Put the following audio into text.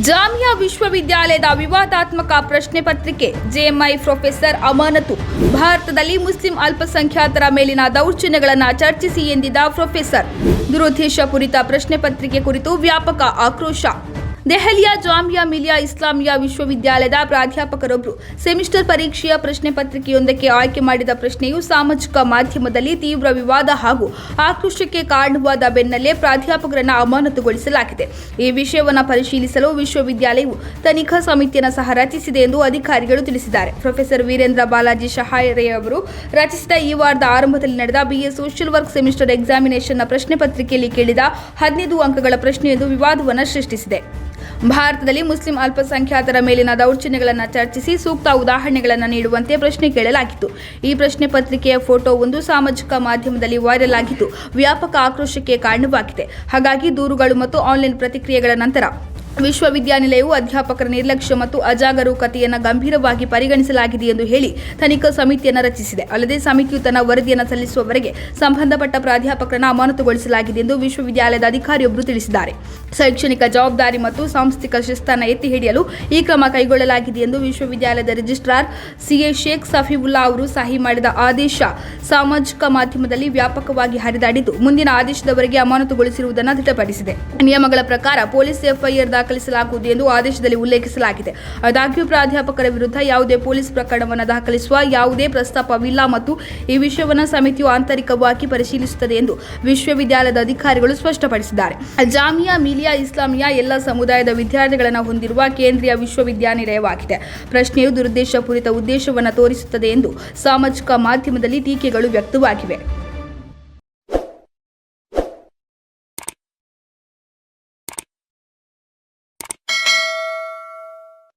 ಜಾಮಿಯಾ ವಿಶ್ವವಿದ್ಯಾಲಯದ ವಿವಾದಾತ್ಮಕ ಪ್ರಶ್ನೆ ಪತ್ರಿಕೆ ಜೆಎಂಐ ಪ್ರೊಫೆಸರ್ ಅಮಾನತು. ಭಾರತದಲ್ಲಿ ಮುಸ್ಲಿಂ ಅಲ್ಪಸಂಖ್ಯಾತರ ಮೇಲಿನ ದೌರ್ಜನ್ಯಗಳನ್ನು ಚರ್ಚಿಸಿ ಎಂದಿದ್ದ ಪ್ರೊಫೆಸರ್. ದುರುದ್ದೇಶಪೂರಿತ ಪ್ರಶ್ನೆ ಪತ್ರಿಕೆ ಕುರಿತು ವ್ಯಾಪಕ ಆಕ್ರೋಶ. ದೆಹಲಿಯ ಜಾಮಿಯಾ ಮಿಲಿಯಾ ಇಸ್ಲಾಮಿಯಾ ವಿಶ್ವವಿದ್ಯಾಲಯದ ಪ್ರಾಧ್ಯಾಪಕರೊಬ್ಬರು ಸೆಮಿಸ್ಟರ್ ಪರೀಕ್ಷೆಯ ಪ್ರಶ್ನೆ ಪತ್ರಿಕೆಯೊಂದಕ್ಕೆ ಆಯ್ಕೆ ಮಾಡಿದ ಪ್ರಶ್ನೆಯು ಸಾಮಾಜಿಕ ಮಾಧ್ಯಮದಲ್ಲಿ ತೀವ್ರ ವಿವಾದ ಹಾಗೂ ಆಕ್ರೋಶಕ್ಕೆ ಕಾರಣವಾದ ಬೆನ್ನಲ್ಲೇ ಪ್ರಾಧ್ಯಾಪಕರನ್ನು ಅಮಾನತುಗೊಳಿಸಲಾಗಿದೆ. ಈ ವಿಷಯವನ್ನು ಪರಿಶೀಲಿಸಲು ವಿಶ್ವವಿದ್ಯಾಲಯವು ತನಿಖಾ ಸಮಿತಿಯನ್ನು ಸಹ ರಚಿಸಿದೆ ಎಂದು ಅಧಿಕಾರಿಗಳು ತಿಳಿಸಿದ್ದಾರೆ. ಪ್ರೊಫೆಸರ್ ವೀರೇಂದ್ರ ಬಾಲಾಜಿ ಶಹಾರೆ ಅವರು ರಚಿಸಿದ ಈ ವಾರದ ಆರಂಭದಲ್ಲಿ ನಡೆದ ಬಿಎ ಸೋಷಿಯಲ್ ವರ್ಕ್ ಸೆಮಿಸ್ಟರ್ ಎಕ್ಸಾಮಿನೇಷನ್ನ ಪ್ರಶ್ನೆ ಪತ್ರಿಕೆಯಲ್ಲಿ ಕೇಳಿದ ಹದಿನೈದು ಅಂಕಗಳ ಪ್ರಶ್ನೆಯೊಂದು ವಿವಾದವನ್ನು ಸೃಷ್ಟಿಸಿದೆ. ಭಾರತದಲ್ಲಿ ಮುಸ್ಲಿಂ ಅಲ್ಪಸಂಖ್ಯಾತರ ಮೇಲಿನ ದೌರ್ಜನ್ಯಗಳನ್ನು ಚರ್ಚಿಸಿ ಸೂಕ್ತ ಉದಾಹರಣೆಗಳನ್ನು ನೀಡುವಂತೆ ಪ್ರಶ್ನೆ ಕೇಳಲಾಗಿತ್ತು. ಈ ಪ್ರಶ್ನೆ ಪತ್ರಿಕೆಯ ಫೋಟೋ ಒಂದು ಸಾಮಾಜಿಕ ಮಾಧ್ಯಮದಲ್ಲಿ ವೈರಲ್ ಆಗಿದ್ದು, ವ್ಯಾಪಕ ಆಕ್ರೋಶಕ್ಕೆ ಕಾರಣವಾಗಿದೆ. ಹಾಗಾಗಿ ದೂರುಗಳು ಮತ್ತು ಆನ್ಲೈನ್ ಪ್ರತಿಕ್ರಿಯೆಗಳ ನಂತರ ವಿಶ್ವವಿದ್ಯಾನಿಲಯವು ಅಧ್ಯಾಪಕರ ನಿರ್ಲಕ್ಷ್ಯ ಮತ್ತು ಅಜಾಗರೂಕತೆಯನ್ನು ಗಂಭೀರವಾಗಿ ಪರಿಗಣಿಸಲಾಗಿದೆ ಎಂದು ಹೇಳಿ ತನಿಖಾ ಸಮಿತಿಯನ್ನು ರಚಿಸಿದೆ. ಅಲ್ಲದೆ ಸಮಿತಿಯು ತನ್ನ ವರದಿಯನ್ನು ಸಲ್ಲಿಸುವವರೆಗೆ ಸಂಬಂಧಪಟ್ಟ ಪ್ರಾಧ್ಯಾಪಕರನ್ನು ಅಮಾನತುಗೊಳಿಸಲಾಗಿದೆ ಎಂದು ವಿಶ್ವವಿದ್ಯಾಲಯದ ಅಧಿಕಾರಿಯೊಬ್ಬರು ತಿಳಿಸಿದ್ದಾರೆ. ಶೈಕ್ಷಣಿಕ ಜವಾಬ್ದಾರಿ ಮತ್ತು ಸಾಂಸ್ಥಿಕ ಶಿಸ್ತನ್ನು ಎತ್ತಿ ಹಿಡಿಯಲು ಈ ಕ್ರಮ ಕೈಗೊಳ್ಳಲಾಗಿದೆ ಎಂದು ವಿಶ್ವವಿದ್ಯಾಲಯದ ರಿಜಿಸ್ಟ್ರಾರ್ ಸಿಎ ಶೇಖ್ ಸಫಿವುಲ್ಲಾ ಅವರು ಸಹಿ ಮಾಡಿದ ಆದೇಶ ಸಾಮಾಜಿಕ ಮಾಧ್ಯಮದಲ್ಲಿ ವ್ಯಾಪಕವಾಗಿ ಹರಿದಾಡಿದ್ದು, ಮುಂದಿನ ಆದೇಶದವರೆಗೆ ಅಮಾನತುಗೊಳಿಸಿರುವುದನ್ನು ದೃಢಪಡಿಸಿದೆ. ನಿಯಮಗಳ ಪ್ರಕಾರ ಪೊಲೀಸ್ ಎಫ್ಐಆರ್ ದಾಖಲಿಸಲಾಗುವುದು ಎಂದು ಆದೇಶದಲ್ಲಿ ಉಲ್ಲೇಖಿಸಲಾಗಿದೆ. ಆದಾಗ್ಯೂ ಪ್ರಾಧ್ಯಾಪಕರ ವಿರುದ್ಧ ಯಾವುದೇ ಪೊಲೀಸ್ ಪ್ರಕರಣವನ್ನು ದಾಖಲಿಸುವ ಯಾವುದೇ ಪ್ರಸ್ತಾಪವಿಲ್ಲ ಮತ್ತು ಈ ವಿಷಯವನ್ನು ಸಮಿತಿಯು ಆಂತರಿಕವಾಗಿ ಪರಿಶೀಲಿಸುತ್ತದೆ ಎಂದು ವಿಶ್ವವಿದ್ಯಾಲಯದ ಅಧಿಕಾರಿಗಳು ಸ್ಪಷ್ಟಪಡಿಸಿದ್ದಾರೆ. ಜಾಮಿಯಾ ಮಿಲಿಯಾ ಇಸ್ಲಾಮಿಯಾ ಎಲ್ಲ ಸಮುದಾಯದ ವಿದ್ಯಾರ್ಥಿಗಳನ್ನು ಹೊಂದಿರುವ ಕೇಂದ್ರೀಯ ವಿಶ್ವವಿದ್ಯಾನಿಲಯವಾಗಿದೆ. ಪ್ರಶ್ನೆಯು ದುರುದ್ದೇಶಪೂರಿತ ಉದ್ದೇಶವನ್ನು ತೋರಿಸುತ್ತದೆ ಎಂದು ಸಾಮಾಜಿಕ ಮಾಧ್ಯಮದಲ್ಲಿ ಟೀಕೆಗಳು ವ್ಯಕ್ತವಾಗಿವೆ.